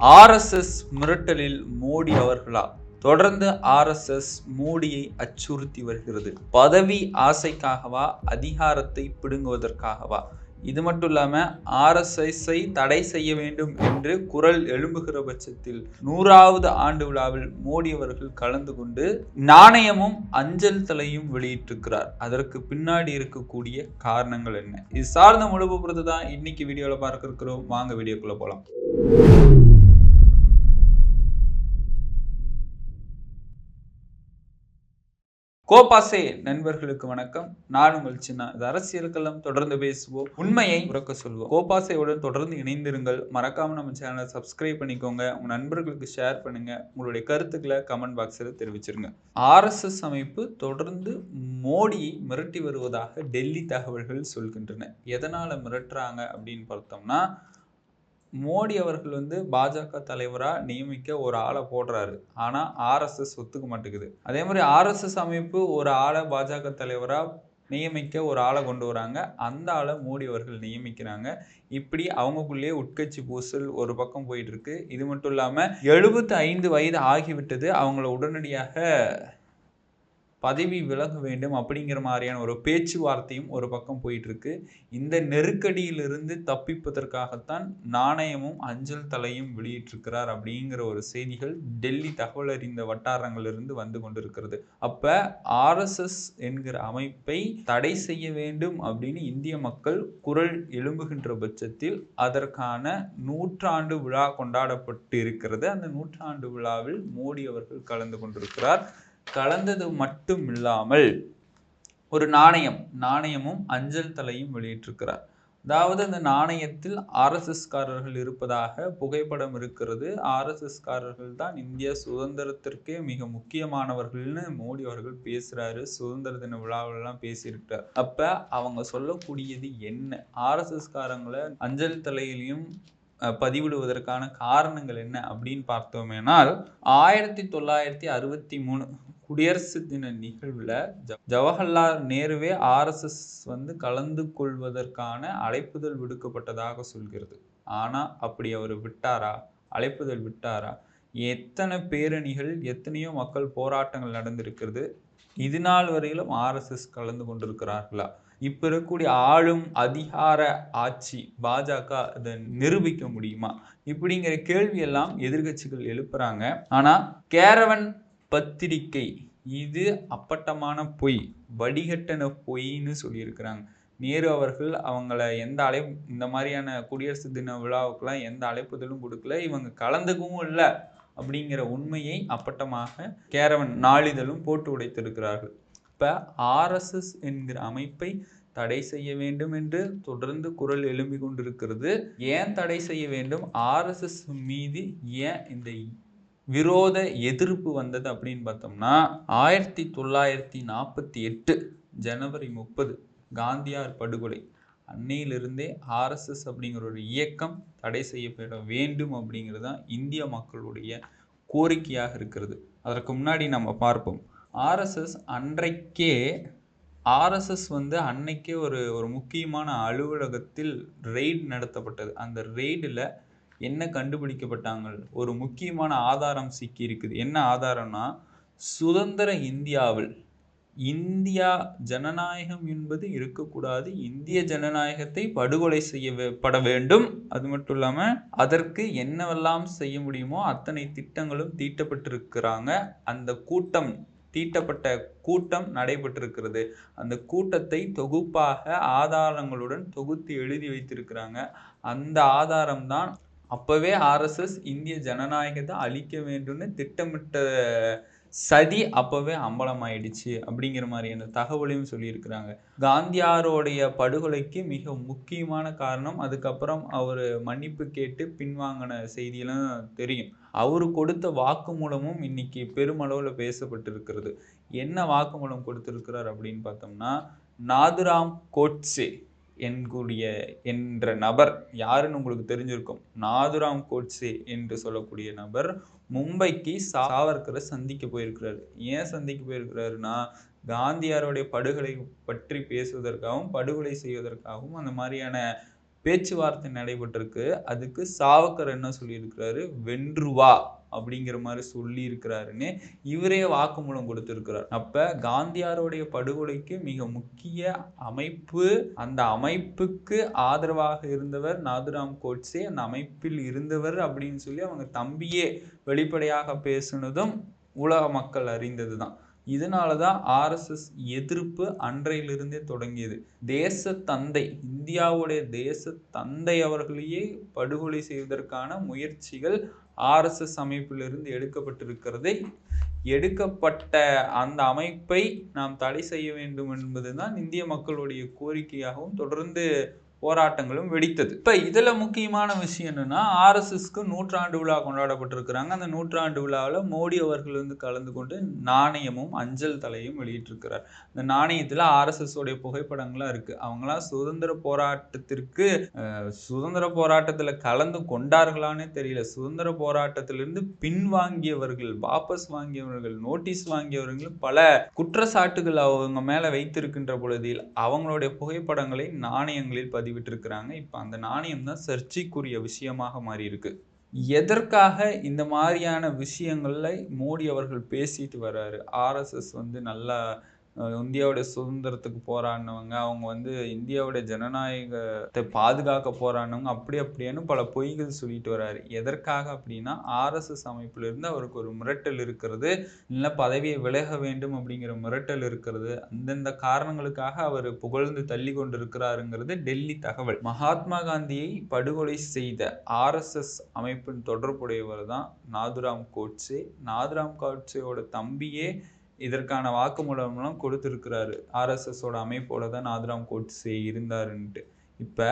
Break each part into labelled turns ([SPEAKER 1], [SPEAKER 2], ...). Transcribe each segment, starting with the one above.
[SPEAKER 1] RSS மிரட்டலில் Modi அவர்களா தொடர்ந்து RSS மோடியை அச்சுறுத்தி வருகிறது. பதவி ஆசைக்காகவா? அதிகாரத்தை பிடுங்குவதற்காகவா? இது மட்டும் இல்லாம ஆர்எஸ்எஸ்ஐ தடை செய்ய வேண்டும் என்று குரல் எழும்புகிற பட்சத்தில் நூறாவது ஆண்டு விழாவில் மோடி அவர்கள் கலந்து கொண்டு நாணயமும் அஞ்சல் தலையும் வெளியிட்டிருக்கிறார். அதற்கு பின்னாடி இருக்கக்கூடிய காரணங்கள் என்ன? இது சார்ந்த முழு பொறுத்து தான் இன்னைக்கு வீடியோவில் பார்க்க இருக்கிறோம். வாங்க வீடியோக்குள்ள போகலாம் கோபாசே நண்பர்களுக்கு வணக்கம். நான் உங்கள் சின்ன இது அரசியல் தொடர்ந்து பேசுவோம். உண்மையை உறக்க சொல்வோம். கோபாசையுடன் தொடர்ந்து இணைந்திருங்கள். மறக்காம நம்ம சேனலை சப்ஸ்கிரைப் பண்ணிக்கோங்க. உங்க நண்பர்களுக்கு ஷேர் பண்ணுங்க. உங்களுடைய கருத்துக்களை கமெண்ட் பாக்ஸில் தெரிவிச்சிருங்க. ஆர்எஸ்எஸ் அமைப்பு தொடர்ந்து மோடியை மிரட்டி வருவதாக டெல்லி தகவல்கள் சொல்கின்றன. எதனால மிரட்டுறாங்க அப்படின்னு பார்த்தோம்னா மோடி அவர்கள் வந்து பாஜக தலைவராக நியமிக்க ஒரு ஆளை போடுறாரு. ஆனால் ஆர்எஸ்எஸ் ஒத்துக்க மாட்டேங்குது. அதே மாதிரி ஆர்எஸ்எஸ் அமைப்பு ஒரு ஆளை பாஜக தலைவராக நியமிக்க ஒரு ஆளை கொண்டு வராங்க. அந்த ஆளை மோடி அவர்கள் நியமிக்கிறாங்க. இப்படி அவங்களுக்குள்ளேயே உட்கட்சி பூசல் ஒரு பக்கம் போயிட்டு இருக்கு. இது மட்டும் இல்லாமல் எழுபத்தி ஐந்து வயது ஆகிவிட்டது. அவங்கள உடனடியாக பதவி விலக வேண்டும் அப்படிங்கிற மாதிரியான ஒரு பேச்சுவார்த்தையும் ஒரு பக்கம் போயிட்டுருக்கு. இந்த நெருக்கடியிலிருந்து தப்பிப்பதற்காகத்தான் நாணயமும் அஞ்சல் தலையும் வெளியிட்டிருக்கிறார் அப்படிங்கிற ஒரு செய்திகள் டெல்லி தகவல் அறிந்த வட்டாரங்களிலிருந்து வந்து கொண்டிருக்கிறது. அப்போ ஆர்எஸ்எஸ் என்கிற அமைப்பை தடை செய்ய வேண்டும் அப்படின்னு இந்திய மக்கள் குரல் எழும்புகின்ற பட்சத்தில் அதற்கான நூற்றாண்டு விழா கொண்டாடப்பட்டு இருக்கிறது அந்த நூற்றாண்டு விழாவில் மோடி அவர்கள் கலந்து கொண்டிருக்கிறார். கலந்தது மட்டும் இல்லாமல் ஒரு நாணயம் நாணயமும் அஞ்சல் தலையும் வெளியிட்டிருக்கிறார். அதாவது அந்த நாணயத்தில் ஆர்எஸ்எஸ்காரர்கள் இருப்பதாக புகைப்படம் இருக்கிறது. ஆர்எஸ்எஸ்காரர்கள் தான் இந்திய சுதந்திரத்திற்கே மிக முக்கியமானவர்கள்னு மோடி அவர்கள் பேசுகிறாரு சுதந்திர தின விழாவிலலாம் பேசியிருக்கிறார். அப்போ அவங்க சொல்லக்கூடியது என்ன? ஆர்எஸ்எஸ்காரங்களை அஞ்சல் தலையிலையும் பதிவிடுவதற்கான காரணங்கள் என்ன அப்படின்னு பார்த்தோமேனால் ஆயிரத்தி தொள்ளாயிரத்தி அறுபத்தி மூணு குடியரசு தின நிகழ்வில் ஜவஹர்லால் நேருவே ஆர்எஸ்எஸ் வந்து கலந்து கொள்வதற்கான அழைப்புதல் விடுக்கப்பட்டதாக சொல்கிறது. ஆனால் அப்படி அவர் விட்டாரா? அழைப்புதல் விட்டாரா? எத்தனை பேரணிகள் எத்தனையோ மக்கள் போராட்டங்கள் நடந்திருக்கிறது. இது நாள் வரையிலும் ஆர்எஸ்எஸ் கலந்து கொண்டிருக்கிறார்களா? இப்போ இருக்கக்கூடிய ஆளும் அதிகார ஆட்சி பாஜக அதை நிரூபிக்க முடியுமா? இப்படிங்கிற கேள்வியெல்லாம் எதிர்கட்சிகள் எழுப்புறாங்க. ஆனால் கேரவன் பத்திரிக்கை. இது அப்பட்டமான பொய். வடிகட்டன பொய்ன்னு சொல்லியிருக்கிறாங்க. நேரு அவர்கள் அவங்கள எந்த அழை இந்த மாதிரியான குடியரசு தின விழாவுக்கெல்லாம் எந்த அழைப்புதலும் கொடுக்கல. இவங்க கலந்துக்கவும் இல்லை அப்படிங்கிற உண்மையை அப்பட்டமாக கேரவன் நாளிதழும் போட்டு உடைத்திருக்கிறார்கள். இப்போ ஆர்எஸ்எஸ் என்கிற அமைப்பை தடை செய்ய வேண்டும் என்று தொடர்ந்து குரல் எழும்பி கொண்டிருக்கிறது. ஏன் தடை செய்ய வேண்டும்? ஆர்எஸ்எஸ் மீது ஏன் இந்த விரோத எதிர்ப்பு வந்தது அப்படின்னு பார்த்தோம்னா ஆயிரத்தி தொள்ளாயிரத்தி நாற்பத்தி எட்டு ஜனவரி முப்பது காந்தியார் படுகொலை. அன்னையிலிருந்தே ஆர்எஸ்எஸ் அப்படிங்கிற ஒரு இயக்கம் தடை செய்யப்பட வேண்டும் அப்படிங்கிறது தான் இந்திய மக்களுடைய கோரிக்கையாக இருக்கிறது. அதற்கு முன்னாடி நம்ம பார்ப்போம். ஆர்எஸ்எஸ் அன்றைக்கே ஆர்எஸ்எஸ் வந்து அன்னைக்கே ஒரு ஒரு முக்கியமான அலுவலகத்தில் ரெய்டு நடத்தப்பட்டது. அந்த ரெய்டில் என்ன கண்டுபிடிக்கப்பட்டாங்க ஒரு முக்கியமான ஆதாரம் சிக்கி இருக்குது என்ன ஆதாரம்னா சுதந்திர இந்தியாவில் இந்தியா ஜனநாயகம் என்பது இருக்கக்கூடாது. இந்திய ஜனநாயகத்தை படுகொலை செய்யப்பட வேண்டும். அது மட்டும் இல்லாமல் அதற்கு என்னவெல்லாம் செய்ய முடியுமோ அத்தனை திட்டங்களும் தீட்டப்பட்டிருக்கிறாங்க. அந்த கூட்டம் தீட்டப்பட்ட கூட்டம் நடைபெற்றிருக்கிறது. அந்த கூட்டத்தை தொகுப்பாக ஆதாரங்களுடன் தொகுத்து எழுதி வைத்திருக்கிறாங்க. அந்த ஆதாரம் தான் அப்போவே ஆர்எஸ்எஸ் இந்திய ஜனநாயகத்தை அழிக்க வேண்டும்னு திட்டமிட்ட சதி அப்போவே அம்பலமாயிடுச்சு அப்படிங்கிற மாதிரியான தகவலையும் சொல்லியிருக்கிறாங்க. காந்தியாரோடைய படுகொலைக்கு மிக முக்கியமான காரணம் அதுக்கப்புறம் அவர் மன்னிப்பு கேட்டு பின்வாங்கின செய்தியெல்லாம் தெரியும். அவர் கொடுத்த வாக்குமூலமும் இன்னைக்கு பெருமளவில் பேசப்பட்டிருக்கிறது. என்ன வாக்குமூலம் கொடுத்துருக்கிறார் அப்படின்னு பார்த்தோம்னா நாதுராம் கோட்ஸே. என்கூடிய என்ற நபர் யாருன்னு உங்களுக்கு தெரிஞ்சிருக்கும். நாதுராம் கோட்ஸே என்று சொல்லக்கூடிய நபர் மும்பைக்கு சாவர்கரை சந்திக்க போயிருக்கிறாரு. ஏன் சந்திக்க போயிருக்கிறாருன்னா காந்தியாருடைய படுகொலை பற்றி பேசுவதற்காகவும் படுகொலை செய்வதற்காகவும் அந்த மாதிரியான பேச்சுவார்த்தை நடைபெற்றிருக்கு. அதுக்கு சாவக்கர் என்ன சொல்லியிருக்கிறாரு? வென்றுவா அப்படிங்கிற மாதிரி சொல்லி இருக்கிறாருன்னு இவரே வாக்குமூலம் கொடுத்திருக்கிறார். அப்ப காந்தியாருடைய படுகொலைக்கு மிக முக்கிய அமைப்பு அந்த அமைப்புக்கு ஆதரவாக இருந்தவர் நாதுராம் கோட்ஸே அந்த அமைப்பில் இருந்தவர் அப்படின்னு சொல்லி அவங்க தம்பியே வெளிப்படையாக பேசுனதும் உலக மக்கள் அறிந்தது தான் இதனால தான் ஆர்எஸ்எஸ் எதிர்ப்பு அன்றையிலிருந்தே தொடங்கியது. தேச தந்தை இந்தியாவுடைய தேச தந்தை அவர்களையே படுகொலை செய்வதற்கான முயற்சிகள் ஆர்எஸ்எஸ் அமைப்பிலிருந்து எடுக்கப்பட்டிருக்கிறதை எடுக்கப்பட்ட அந்த அமைப்பை நாம் தடை செய்ய வேண்டும் என்பதுதான் இந்திய மக்களுடைய கோரிக்கையாகவும் தொடர்ந்து போராட்டங்களும் வெடித்தது. இப்போ இதில் முக்கியமான விஷயம் என்னென்னா ஆர்எஸ்எஸ்க்கு நூற்றாண்டு விழா கொண்டாடப்பட்டிருக்கிறாங்க. அந்த நூற்றாண்டு விழாவில் மோடி அவர்கள் வந்து கலந்து கொண்டு நாணயமும் அஞ்சல் தலையும் வெளியிட்டிருக்கிறார். இந்த நாணயத்தில் ஆர்எஸ்எஸ் உடைய புகைப்படங்கள்லாம் இருக்குது அவங்களாம் சுதந்திர போராட்டத்திற்கு சுதந்திர போராட்டத்தில் கலந்து கொண்டார்களானே தெரியல. சுதந்திர போராட்டத்திலிருந்து பின்வாங்கியவர்கள் வாபஸ் வாங்கியவர்கள் நோட்டீஸ் வாங்கியவர்கள் பல குற்றச்சாட்டுகள் அவங்க மேலே வைத்திருக்கின்ற பொழுதில் அவங்களுடைய புகைப்படங்களை நாணயங்களில் பதிவு பதிவிட்டிருக்கிறாங்க. இப்போ அந்த நாணயம் தான் சர்ச்சைக்குரிய விஷயமாக மாறி இருக்கு எதற்காக இந்த மாதிரியான விஷயங்களை மோடி அவர்கள் பேசிட்டு வர்றாரு? ஆர்எஸ்எஸ் வந்து நல்லா இந்தியாவுடைய சுதந்திரத்துக்கு போராடினவங்க அவங்க வந்து இந்தியாவுடைய ஜனநாயகத்தை பாதுகாக்க போராடினவங்க அப்படி அப்படியேன்னு பல பொய்கள் சொல்லிட்டு வர்றாரு எதற்காக அப்படின்னா ஆர்எஸ்எஸ் அமைப்பிலிருந்து அவருக்கு ஒரு மிரட்டல் இருக்கிறது இல்லை பதவியை விலக வேண்டும் அப்படிங்கிற மிரட்டல் இருக்கிறது. அந்தந்த காரணங்களுக்காக அவர் புகழ்ந்து தள்ளி கொண்டிருக்கிறாருங்கிறது டெல்லி தகவல். மகாத்மா காந்தியை படுகொலை செய்த ஆர்எஸ்எஸ் அமைப்பின் தொடர்புடையவர் தான் நாதுராம் கோட்ஸே நாதுராம் கோட்ஸேயோட தம்பியே இதற்கான வாக்குமூலம்லாம் கொடுத்துருக்கிறாரு. ஆர்எஸ்எஸோட அமைப்போட தான் நாதராம் கோட்ஸே இருந்தாருன்ட்டு. இப்போ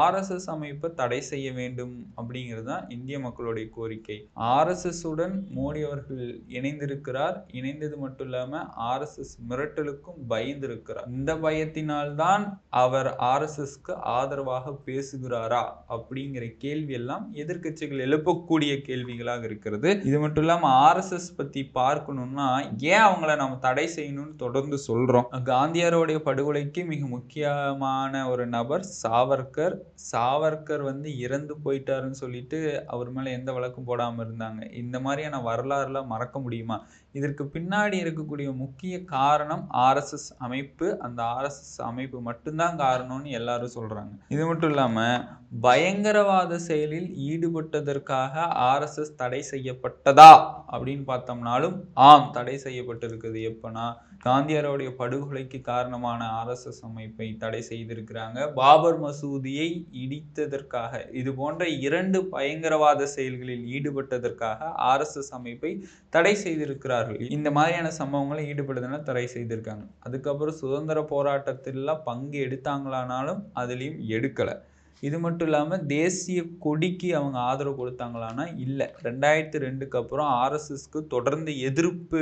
[SPEAKER 1] ஆர்எஸ்எஸ் அமைப்பை தடை செய்ய வேண்டும் அப்படிங்கிறது தான் இந்திய மக்களுடைய கோரிக்கை. ஆர்எஸ்எஸ் உடன் மோடி அவர்கள் இணைந்திருக்கிறார். இணைந்தது மட்டும் இல்லாமல் ஆர்எஸ்எஸ் மிரட்டலுக்கும் பயந்திருக்கிறார். இந்த பயத்தினால்தான் அவர் ஆர்எஸ்எஸ்க்கு ஆதரவாக பேசுகிறாரா அப்படிங்கிற கேள்வி எல்லாம் எதிர்கட்சிகள் எழுப்பக்கூடிய கேள்விகளாக இருக்கிறது. இது மட்டும் இல்லாமல் ஆர்எஸ்எஸ் பற்றி பார்க்கணும்னா ஏன் அவங்கள நம்ம தடை செய்யணும்னு தொடர்ந்து சொல்கிறோம் காந்தியாரோடைய படுகொலைக்கு மிக முக்கியமான ஒரு நபர் சாவர்கர் சாவர்கர் வந்து இறந்து போயிட்டாருன்னு சொல்லிட்டு அவர் மேலே எந்த வழக்கும் போடாமல் இருந்தாங்க. இந்த மாதிரியான வரலாறுலாம் மறக்க முடியுமா? இதற்கு பின்னாடி இருக்கக்கூடிய முக்கிய காரணம் ஆர்எஸ்எஸ் அமைப்பு. அந்த ஆர்எஸ்எஸ் அமைப்பு மட்டும்தான் காரணம்னு எல்லாரும் சொல்கிறாங்க இது மட்டும் இல்லாமல் பயங்கரவாத செயலில் ஈடுபட்டதற்காக ஆர்எஸ்எஸ் தடை செய்யப்பட்டதா அப்படின்னு பார்த்தோம்னாலும் ஆம் தடை செய்யப்பட்டிருக்குது. எப்போனா காந்தியாரோடைய படுகொலைக்கு காரணமான ஆர்எஸ்எஸ் அமைப்பை தடை செய்திருக்கிறாங்க. பாபர் மசூதியை இடித்ததற்காக இது போன்ற இரண்டு பயங்கரவாத செயல்களில் ஈடுபட்டதற்காக ஆர்எஸ்எஸ் அமைப்பை தடை செய்திருக்கிறார் செய்திருக்கிறார்கள் இந்த மாதிரியான சம்பவங்களை ஈடுபடுதுன்னா தடை செய்திருக்காங்க. அதுக்கப்புறம் சுதந்திர போராட்டத்தில் பங்கு எடுத்தாங்களானாலும் அதுலேயும் எடுக்கலை. இது மட்டும் இல்லாமல் தேசிய கொடிக்கு அவங்க ஆதரவு கொடுத்தாங்களான்னா இல்லை. ரெண்டாயிரத்தி ரெண்டுக்கு அப்புறம் ஆர்எஸ்எஸ்க்கு தொடர்ந்து எதிர்ப்பு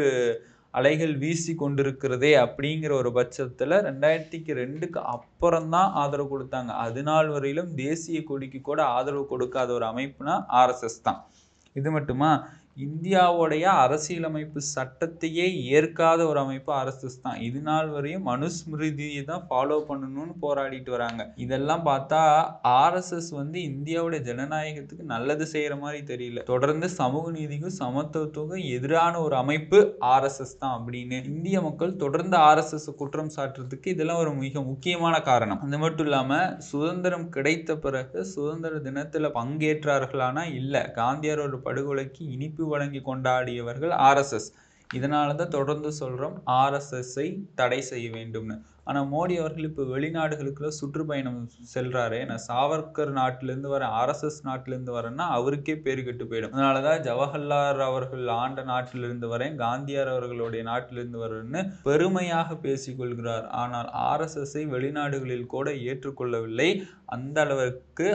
[SPEAKER 1] அலைகள் வீசி கொண்டிருக்கிறதே அப்படிங்கிற ஒரு பட்சத்தில் ரெண்டாயிரத்திக்கு ரெண்டுக்கு அப்புறம் தான் ஆதரவு கொடுத்தாங்க. அது நாள் வரையிலும் தேசிய கொடிக்கு கூட ஆதரவு கொடுக்காத ஒரு அமைப்புனா ஆர்எஸ்எஸ் தான். இது மட்டுமா? இந்தியாவுடைய அரசியலமைப்பு சட்டத்தையே ஏற்காத ஒரு அமைப்பு ஆர்எஸ்எஸ் தான். இது நாள் வரையும் மனுஸ்மிருதியை தான் ஃபாலோ பண்ணணும்னு போராடிட்டு வராங்க. இதெல்லாம் பார்த்தா ஆர்எஸ்எஸ் வந்து இந்தியாவுடைய ஜனநாயகத்துக்கு நல்லது செய்யற மாதிரி தெரியல. தொடர்ந்து சமூக நீதிக்கும் சமத்துவத்துக்கும் எதிரான ஒரு அமைப்பு ஆர்எஸ்எஸ் தான் அப்படின்னு இந்திய மக்கள் தொடர்ந்து ஆர்எஸ்எஸ் குற்றம் சாட்டுறதுக்கு இதெல்லாம் ஒரு மிக முக்கியமான காரணம். அது மட்டும் இல்லாம சுதந்திரம் கிடைத்த பிறகு சுதந்திர தினத்துல பங்கேற்றார்களானா இல்ல. காந்தியாரோட படுகொலைக்கு இனிப்பு வழங்கி கொண்டாடியவர்கள் ஆர்எஸ்எஸ் இதனால தான் தொடர்ந்து சொல்கிறோம் ஆர்எஸ்எஸ்ஸை தடை செய்ய வேண்டும்னு. ஆனால் மோடி அவர்கள் இப்போ வெளிநாடுகளுக்குள்ள சுற்றுப்பயணம் செல்கிறாரு நான் சாவர்கர் நாட்டிலேருந்து வரேன் ஆர்எஸ்எஸ் நாட்டிலேருந்து வரேன்னா அவருக்கே பேர் கெட்டு போயிடும். அதனால தான் ஜவஹர்லால் அவர்கள் ஆண்ட நாட்டிலிருந்து வரேன் காந்தியார் அவர்களுடைய நாட்டிலிருந்து வரேன்னு பெருமையாக பேசிக்கொள்கிறார் ஆனால் ஆர்எஸ்எஸ்ஸை வெளிநாடுகளில் கூட ஏற்றுக்கொள்ளவில்லை. அந்த அளவிற்கு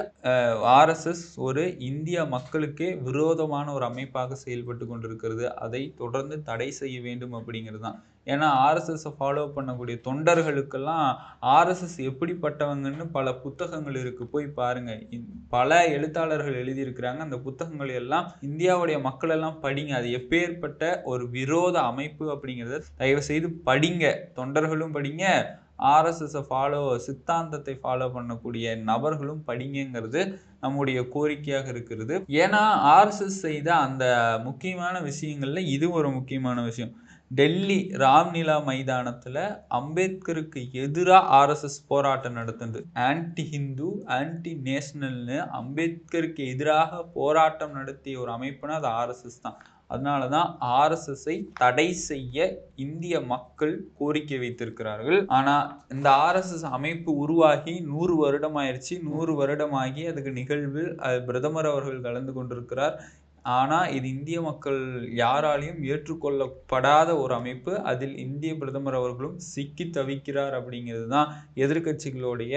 [SPEAKER 1] ஆர்எஸ்எஸ் ஒரு இந்திய மக்களுக்கே விரோதமான ஒரு அமைப்பாக செயல்பட்டு கொண்டிருக்கிறது. அதை தொடர்ந்து தடை செய்ய வேண்டும் அப்படிங்கிறது தான் ஏன்னா ஆர்எஸ்எஸ்ஸை ஃபாலோ பண்ணக்கூடிய தொண்டர்களுக்கெல்லாம் ஆர்எஸ்எஸ் எப்படிப்பட்டவங்கன்னு பல புத்தகங்கள் இருக்குது போய் பாருங்கள் பல எழுத்தாளர்கள் எழுதியிருக்கிறாங்க. அந்த புத்தகங்கள் எல்லாம் இந்தியாவுடைய மக்களெல்லாம் படிங்க. அது எப்பேற்பட்ட ஒரு விரோத அமைப்பு அப்படிங்கிறத தயவு செய்து படிங்க. தொண்டர்களும் படிங்க. ஆர்எஸ்எஸ்ஸை ஃபாலோ சித்தாந்தத்தை ஃபாலோ பண்ணக்கூடிய நபர்களும் படிங்கங்கிறது நம்முடைய கோரிக்கையாக இருக்கிறது. ஏன்னா ஆர்எஸ்எஸ் செய்த அந்த முக்கியமான விஷயங்கள்ல இது ஒரு முக்கியமான விஷயம். டெல்லி ராம்லீலா மைதானத்தில் அம்பேத்கருக்கு எதிராக ஆர்எஸ்எஸ் போராட்டம் நடத்துனது. ஆன்டி ஹிந்து ஆன்டி நேஷனல்னு அம்பேத்கருக்கு எதிராக போராட்டம் நடத்திய ஒரு அமைப்புனா அது ஆர்எஸ்எஸ் தான். அதனால தான் ஆர்எஸ்எஸ்ஸை தடை செய்ய இந்திய மக்கள் கோரிக்கை வைத்திருக்கிறார்கள். ஆனால் இந்த ஆர்எஸ்எஸ் அமைப்பு உருவாகி நூறு வருடம் ஆயிடுச்சு நூறு வருடமாகி அதுக்கு நிகழ்வில் பிரதமர் அவர்கள் கலந்து கொண்டிருக்கிறார். ஆனால் இது இந்திய மக்கள் யாராலையும் ஏற்றுக்கொள்ளப்படாத ஒரு அமைப்பு. அதில் இந்திய பிரதமர் அவர்களும் சிக்கி தவிக்கிறார் அப்படிங்கிறது தான் எதிர்க்கட்சிகளுடைய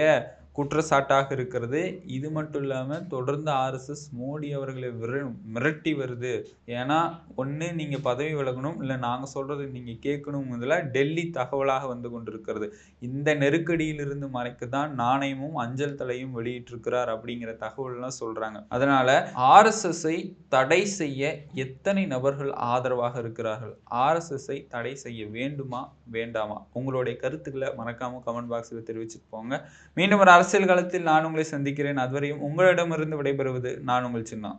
[SPEAKER 1] குற்றச்சாட்டாக இருக்கிறது. இது மட்டும் இல்லாமல் தொடர்ந்து ஆர்எஸ்எஸ் மோடி அவர்களை மிரட்டி வருது. ஏன்னா ஒன்று நீங்கள் பதவி விலகணும் இல்லை நாங்கள் சொல்கிறது நீங்கள் கேட்கணும் இதில் டெல்லி தகவலாக வந்து கொண்டிருக்கிறது. இந்த நெருக்கடியிலிருந்து மறைக்க தான் நாணயமும் அஞ்சல் தலையும் வெளியிட்டிருக்கிறார் அப்படிங்கிற தகவல்லாம் சொல்கிறாங்க அதனால் ஆர்எஸ்எஸ்ஸை தடை செய்ய எத்தனை நபர்கள் ஆதரவாக இருக்கிறார்கள்? ஆர்எஸ்எஸ்ஸை தடை செய்ய வேண்டுமா வேண்டாமா? உங்களுடைய கருத்துக்களை மறக்காமல் கமெண்ட் பாக்ஸில் தெரிவிச்சுட்டு போங்க. மீண்டும் ஒரு அரசியல் காலத்தில் நான் உங்களை சந்திக்கிறேன். அதுவரையும் உங்களிடமிருந்து விடைபெறுவது நான் உங்கள் சின்ன.